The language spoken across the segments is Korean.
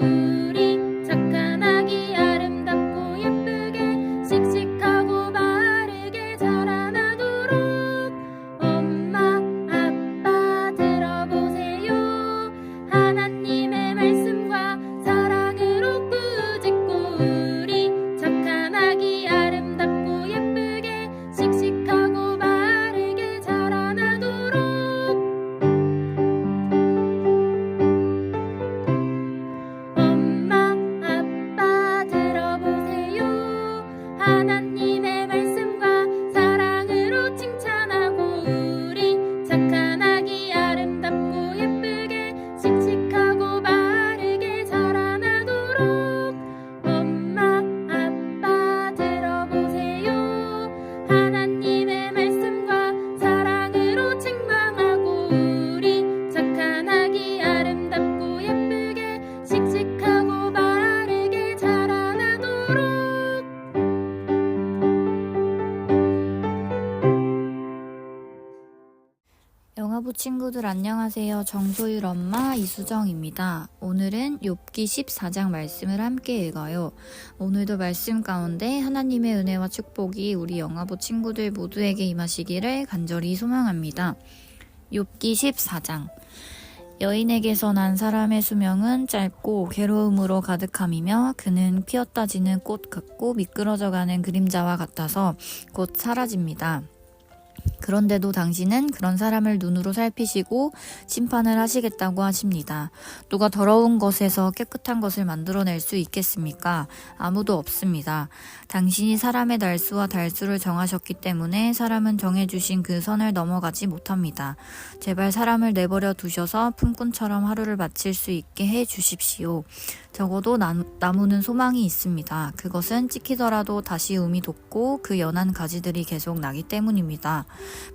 Thank you. 친구들 안녕하세요. 정소율 엄마 이수정입니다. 오늘은 욥기 14장 말씀을 함께 읽어요. 오늘도 말씀 가운데 하나님의 은혜와 축복이 우리 영화보 친구들 모두에게 임하시기를 간절히 소망합니다. 욥기 14장 여인에게서 난 사람의 수명은 짧고 괴로움으로 가득함이며 그는 피었다 지는 꽃 같고 미끄러져 가는 그림자와 같아서 곧 사라집니다. 그런데도 당신은 그런 사람을 눈으로 살피시고 심판을 하시겠다고 하십니다. 누가 더러운 것에서 깨끗한 것을 만들어낼 수 있겠습니까? 아무도 없습니다. 당신이 사람의 날수와 달수를 정하셨기 때문에 사람은 정해주신 그 선을 넘어가지 못합니다. 제발 사람을 내버려 두셔서 품꾼처럼 하루를 마칠 수 있게 해 주십시오. 적어도 나, 나무는 소망이 있습니다. 그것은 찍히더라도 다시 음이 돋고 그 연한 가지들이 계속 나기 때문입니다.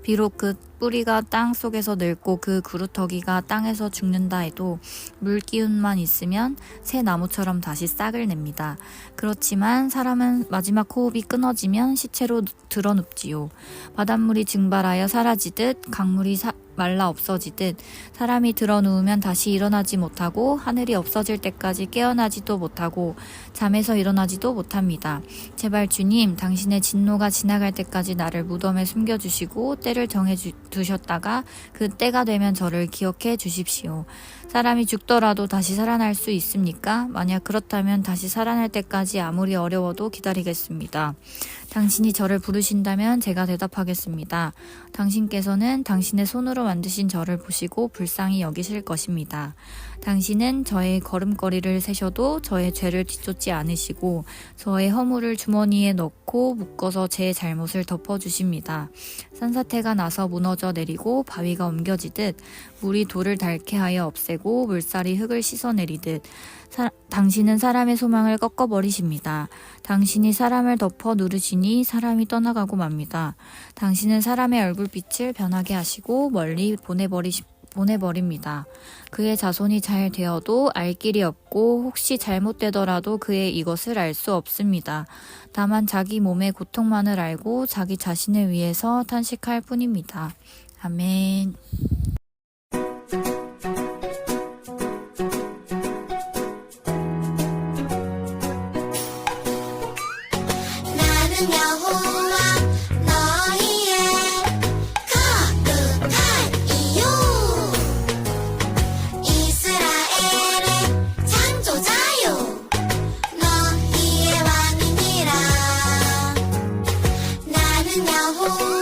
비록 그 뿌리가 땅 속에서 늙고 그 그루터기가 땅에서 죽는다 해도 물 기운만 있으면 새 나무처럼 다시 싹을 냅니다. 그렇지만 사람은 마지막 호흡이 끊어지면 시체로 드러눕지요. 바닷물이 증발하여 사라지듯 강물이 사, 말라 없어지듯 사람이 드러누우면 다시 일어나지 못하고 하늘이 없어질 때까지 깨어나지도 못하고 잠에서 일어나지도 못합니다. 제발 주님, 당신의 진노가 지나갈 때까지 나를 무덤에 숨겨주시고 때를 정해 주, 두셨다가 그 때가 되면 저를 기억해 주십시오. 사람이 죽더라도 다시 살아날 수 있습니까? 만약 그렇다면 다시 살아날 때까지 아무리 어려워도 기다리겠습니다. 당신이 저를 부르신다면 제가 대답하겠습니다. 당신께서는 당신의 손으로 만드신 저를 보시고 불쌍히 여기실 것입니다. 당신은 저의 걸음걸이를 세셔도 저의 죄를 뒤쫓지 않으시고 저의 허물을 주머니에 넣고 묶어서 제 잘못을 덮어주십니다. 산사태가 나서 무너져 내리고 바위가 옮겨지듯 물이 돌을 닳게 하여 없애고 물살이 흙을 씻어내리듯 사, 당신은 사람의 소망을 꺾어버리십니다. 당신이 사람을 덮어 누르시니 사람이 떠나가고 맙니다. 당신은 사람의 얼굴빛을 변하게 하시고 멀리 보내버리시, 보내버립니다. 그의 자손이 잘 되어도 알 길이 없고 혹시 잘못되더라도 그의 이것을 알 수 없습니다. 다만 자기 몸의 고통만을 알고 자기 자신을 위해서 탄식할 뿐입니다. 아멘. 나는